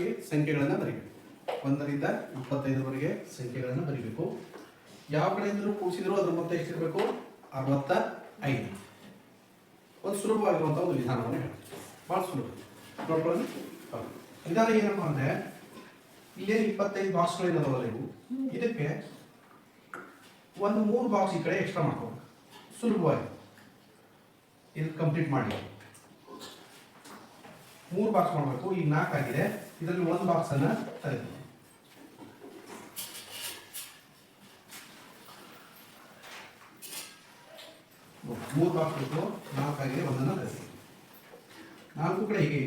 ಇಪ್ಪತ್ತೈದರವರೆಗೆ ಸಂಖ್ಯೆಗಳನ್ನು ಬರೀಬೇಕು. ಒಂದರಿಂದ ಇಪ್ಪತ್ತೈದರವರೆಗೆ ಸಂಖ್ಯೆಗಳನ್ನು ಬರೀಬೇಕು. ಯಾವ ಕಡೆಯಿಂದಲೂ ಕೂಡಿಸಿದ್ರು ಅದ್ರ ಮೊತ್ತ ಎಷ್ಟಿರಬೇಕು? ಅರವತ್ತ ಐದು. ಒಂದು ಸುಲಭವಾಗಿರುವಂಥ ಒಂದು ವಿಧಾನವನ್ನು ಹೇಳ್ತೀವಿ ಭಾಳ ಸುಲಭ. ನೋಡ್ಕೊಳ್ಳಿ. ವಿಧಾನ ಏನಪ್ಪ ಅಂದರೆ ಇಲ್ಲೇನು ಇಪ್ಪತ್ತೈದು ಬಾಕ್ಸ್ಗಳು ಇದಾವಲ್ಲ ಇವು. ಇದಕ್ಕೆ ಒಂದು ಮೂರು ಬಾಕ್ಸ್ ಈ ಕಡೆ ಎಕ್ಸ್ಟ್ರಾ ಮಾಡ್ಕೋಬೇಕು. ಸುಲಭವಾಗಿ. ಇದು ಕಂಪ್ಲೀಟ್ ಮಾಡಿ. ಮೂರು ಬಾಕ್ಸ್ ಮಾಡಬೇಕು. ಈಗ ನಾಲ್ಕು ಆಗಿದೆ. ಇದರಲ್ಲಿ ಒಂದು ಬಾಕ್ಸ್ ಅನ್ನ ತೆಗೆದು ಮೂರು ಬಾಕ್ಸ್ ಬೇಕು ನಾಲ್ಕಾಗಿದೆ, ಒಂದನ್ನು ತೆಗೆದು ನಾಲ್ಕು ಕಡೆ ಹೀಗೆ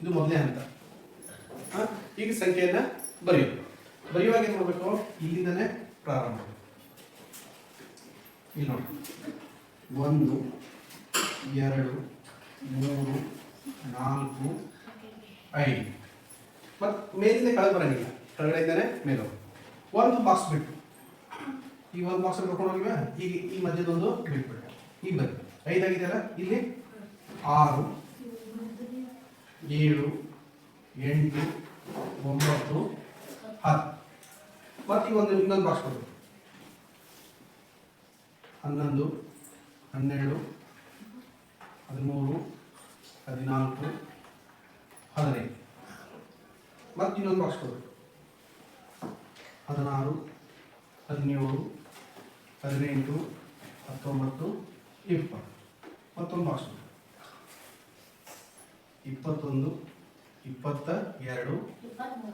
ಇದೆ ಮೊದಲನೇ ಹಂತ. ಈಗ ಸಂಖ್ಯೆಯನ್ನ ಬರೆಯೋದು ಬರೆಯುವಾಗ ಏನು ಮಾಡಬೇಕು? ಇಲ್ಲಿಂದನೇ ಪ್ರಾರಂಭ. ಇಲ್ಲಿ ನೋಡಿ. ಒಂದು, ಎರಡು, ಮೂರು, ನಾಲ್ಕು, ಐದು. ಮತ್ತು ಮೇಲಿಂದ ಕೆಳಗೆ ಬರಂಗಿಲ್ಲ ಕೆಳಗಡೆಯಿಂದನೇ ಮೇಲೆ. ಒಂದು ಬಾಕ್ಸ್ ಬಿಟ್ಟು. ಈ ಒಂದು ಬಾಕ್ಸ್ ಕರ್ಕೊಂಡು ಹೋಗಿವೆ ಈಗ ಈ ಮಧ್ಯದೊಂದು ಈಗ ಬನ್ನಿ. ಐದಾಗಿದೆಯಲ್ಲ? ಇಲ್ಲಿ ಆರು, ಏಳು, ಎಂಟು ಒಂಬತ್ತು, ಹತ್ತು. ಮತ್ತೆ ಈಗ ಒಂದು ಇನ್ನೊಂದು ಬಾಕ್ಸ್ ಕೊಡ್ಬೇಕು ಹನ್ನೊಂದು, ಹನ್ನೆರಡು, ಹದಿಮೂರು, ಹದಿನಾಲ್ಕು, ಹದಿನೈದು. ಮತ್ತೆ ಇನ್ನೊಂದು ಬಾಕ್ಸ್ ಕೊಡಬೇಕು ಹದಿನಾರು, ಹದಿನೇಳು, ಹದಿನೆಂಟು, ಹತ್ತೊಂಬತ್ತು, ಇಪ್ಪತ್ತು. ಮತ್ತೊಂದು ಬಾಕ್ಸ್ ಇಪ್ಪತ್ತೊಂದು ಇಪ್ಪತ್ತ ಎರಡು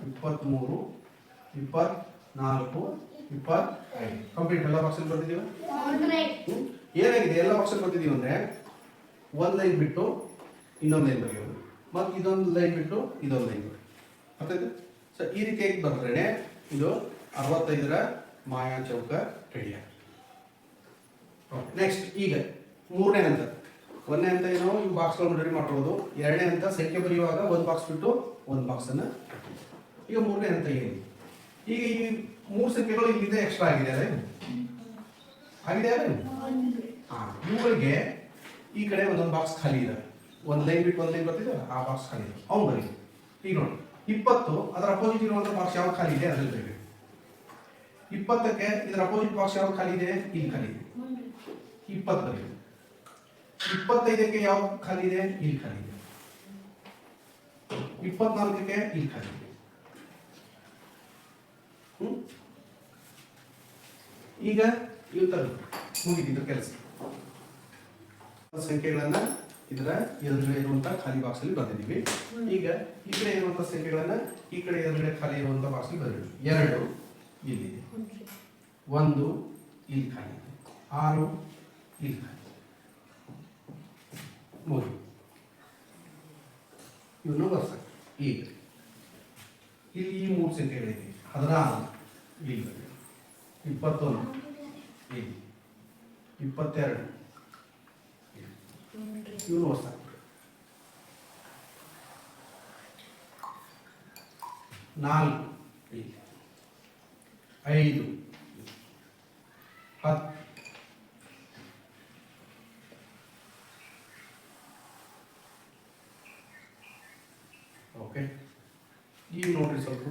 ಇಪ್ಪತ್ತ್ಮೂರು ಇಪ್ಪತ್ನಾಲ್ಕು ಇಪ್ಪತ್ತೈದು. ಕಂಪ್ಲೀಟ್ ಎಲ್ಲ ಬಾಕ್ಸಲ್ಲಿ ಬರ್ತಿದ್ದೀವಿ? ಏನಾಗಿದೆ? ಎಲ್ಲ ಬಾಕ್ಸಲ್ಲಿ ಬರ್ತಿದ್ದೀವಿ ಅಂದರೆ ಒಂದು ಲೈನ್ ಬಿಟ್ಟು ಇನ್ನೊಂದು ಲೈನ್ ಬರೆಯೋದು ಮತ್ತು ಇದೊಂದು ಲೈನ್ ಬಿಟ್ಟು ಇದೊಂದು ಲೈನ್ ಅರ್ಥಾಯ್ತು ಸೊ ಈ ರೀತಿಯಾಗಿ ಬರೆದ್ರೆ ಇದು ಅರವತ್ತೈದರ ಮಾಯಾ ಚೌಕ ಓಕೆ ನೆಕ್ಸ್ಟ್ ಈಗ ಮೂರನೇ ಹಂತ ಒಂದನೇ ಹಂತ ಏನೋ ಈ ಬಾಕ್ಸ್ಗಳನ್ನು ರೆಡಿ ಮಾಡ್ಕೊಳ್ಳೋದು. ಎರಡನೇ ಹಂತ ಸಂಖ್ಯೆ ಬರೆಯುವಾಗ ಒಂದು ಬಾಕ್ಸ್ ಬಿಟ್ಟು ಒಂದು ಬಾಕ್ಸನ್ನು ಈಗ ಮೂರನೇ ಹಂತ ಏನು? ಈಗ ಈ ಮೂರು ಸಂಖ್ಯೆಗಳು ಇಲ್ಲಿಂದ ಎಕ್ಸ್ಟ್ರಾ ಆಗಿದೆ ಅದೇ ಆಗಿದೆ ಅದೇ ಹಾಂ ಇವುಗಳಿಗೆ ಈ ಕಡೆ ಒಂದೊಂದು ಬಾಕ್ಸ್ ಖಾಲಿ ಇದೆ. ಒಂದು ಲೈನ್ ಬಿಟ್ಟು ಒಂದು ಲೈನ್ ಬರ್ತಿದೆ, ಆ ಬಾಕ್ಸ್ ಖಾಲಿ ಇದೆ. ಅವ್ನು ಬರೀ. ಈಗ ನೋಡಿ, ಇಪ್ಪತ್ತು, ಅದರ ಅಪೋಸಿಟ್ ಇರುವಂಥ ಬಾಕ್ಸ್ ಯಾವ ಖಾಲಿ ಇದೆ? ಅದ್ರಲ್ಲಿ ಬೇಕು ಇಪ್ಪತ್ತಕ್ಕೆ ಇದರ ಅಪೋಸಿಟ್ ಬಾಕ್ಸ್ ಯಾವ ಖಾಲಿ ಇದೆ? ಇಲ್ಲಿ ಖಾಲಿ ಇದೆ. ಇಪ್ಪತ್ತು ಬರೀಬೇಕು ಇಪ್ಪತ್ತೈದಕ್ಕೆ ಯಾವ ಖಾಲಿ ಇದೆ ಇಲ್ಲಿ ಖಾಲಿ ಇದೆ ಇಪ್ಪತ್ನಾಲ್ಕಕ್ಕೆ ಇಲ್ಲಿ ಖಾಲಿ ಇದೆ? ಈಗ ಇವು ತರಬೇಕು ಮುಗಿದಿದ್ದು ಕೆಲಸ. ಸಂಖ್ಯೆಗಳನ್ನ ಇದರ ಎದುರುಗಡೆ ಇರುವಂತಹ ಖಾಲಿ ಬಾಕ್ಸ್ ಅಲ್ಲಿ ಬರೆದಿದ್ದೀವಿ ಈಗ ಈ ಕಡೆ ಇರುವಂತಹ ಸಂಖ್ಯೆಗಳನ್ನ ಈ ಕಡೆ ಎದುರುಗಡೆ ಖಾಲಿ ಇರುವಂತಹ ಬಾಕ್ಸ್ ಅಲ್ಲಿ ಬರೆದಿವಿ ಎರಡು ಇಲ್ಲಿದೆ. ಒಂದು ಇಲ್ಲಿ ಖಾಲಿ ಇದೆ. ಆರು ಇಲ್ಲಿ ಖಾಲಿ. ಮೂರು ಇವನ್ನು ಬರ್ಸ ಈಗ ಇಲ್ಲಿ ಈ ಮೂರು ಸಂಖ್ಯೆಗಳಿದೆ ಹದಿನಾರು ಇಲ್ಲಿ ಬರೆಯೋದು. ಇಪ್ಪತ್ತೊಂದು ಇಲ್ಲಿ ಇಪ್ಪತ್ತೆರಡು. ಇವನು ಹೊಸ ನಾಲ್ಕು ಐದು ಹತ್ತು ಈಗ ನೋಡ್ರಿ ಸ್ವಲ್ಪ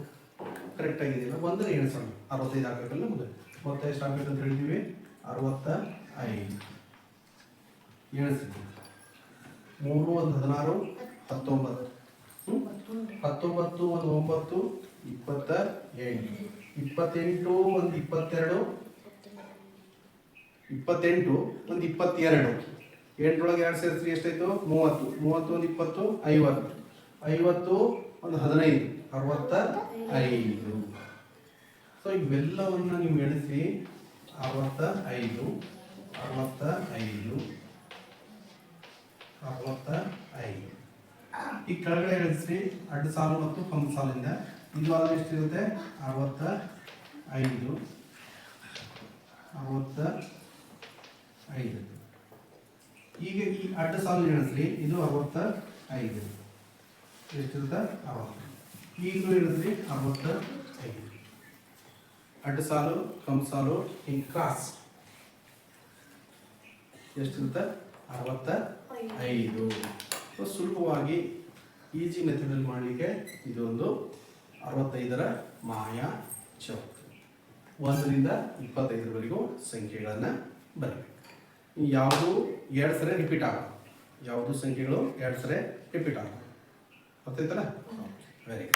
ಕರೆಕ್ಟ್ ಆಗಿದೆಯಲ್ಲ ಒಂದನೇ ಎಣಿಸೋಣ ಅರವತ್ತೈದು ಆಗಬೇಕಲ್ಲ ನಮ್ಗೆ ಮೊತ್ತ ಎಷ್ಟು ಆಗ್ಬೇಕು ಅಂತ ಹೇಳಿದ್ವಿ ಅರವತ್ತ ಐದು ಎಣಿಸ್ತೀವಿ ಮೂರು, ಒಂದು ಹದಿನಾರು, ಹತ್ತೊಂಬತ್ತು? ಹತ್ತೊಂಬತ್ತು, ಒಂದು ಒಂಬತ್ತು, ಇಪ್ಪತ್ತ ಎಂಟು. ಇಪ್ಪತ್ತೆಂಟು, ಒಂದು ಇಪ್ಪತ್ತೆರಡು. ಇಪ್ಪತ್ತೆಂಟು, ಒಂದು ಇಪ್ಪತ್ತೆರಡು. ಎಂಟರೊಳಗೆ ಎರಡು ಸೇರಿಸಿ ಎಷ್ಟಾಯ್ತು? ಮೂವತ್ತು. ಮೂವತ್ತು, ಒಂದು ಇಪ್ಪತ್ತು, ಐವತ್ತು. ಐವತ್ತು ಒಂದು ಹದಿನೈದು ಅರವತ್ತ ಐದು ಸೊ ಇವೆಲ್ಲವನ್ನ ನೀವು ಎಣಿಸಿ ಅರವತ್ತ ಐದು ಅರವತ್ತ ಐದು ಅರವತ್ತ ಐದು ಈ ಕೆಳಗಡೆ ಎಣಿಸಿ ಅಡ್ಡ ಸಾಲು ಮತ್ತು ಪಂಪ್ ಸಾಲಿಂದ ಇದು ಆದ್ರೆ ಎಷ್ಟಿರುತ್ತೆ? ಅರವತ್ತ ಐದು ಅರವತ್ತ ಐದು ಈಗ ಈ ಅಡ್ಡ ಸಾಲು ಎಣಿಸ್ರಿ ಇದು ಅರವತ್ತ ಐದು ಎಷ್ಟಿರುತ್ತೆ ಅರವತ್ತು. ಈಗಲೂ ಇಳಿದ್ರಿ ಅರವತ್ತ ಐದು. ಅಡ್ಡ ಸಾಲು, ಕಮ್ ಸಾಲು, ಹಿಂಗೆ ಕ್ರಾಸ್ ಅರವತ್ತ ಐದು. ಸುಲಭವಾಗಿ ಈಜಿ ಮೆಥಡಲ್ಲಿ ಮಾಡಲಿಕ್ಕೆ ಇದೊಂದು ಅರವತ್ತೈದರ ಮಾಯ ಚೌಕ. ಒಂದರಿಂದ ಇಪ್ಪತ್ತೈದರವರೆಗೂ ಸಂಖ್ಯೆಗಳನ್ನು ಬರಬೇಕು. ಯಾವುದು ಎರಡು ಸರಿ ರಿಪೀಟ್ ಆಗಲ್ಲ. ಯಾವುದು ಸಂಖ್ಯೆಗಳು ಎರಡು ಸರಿ repeat Contento là? No. Very.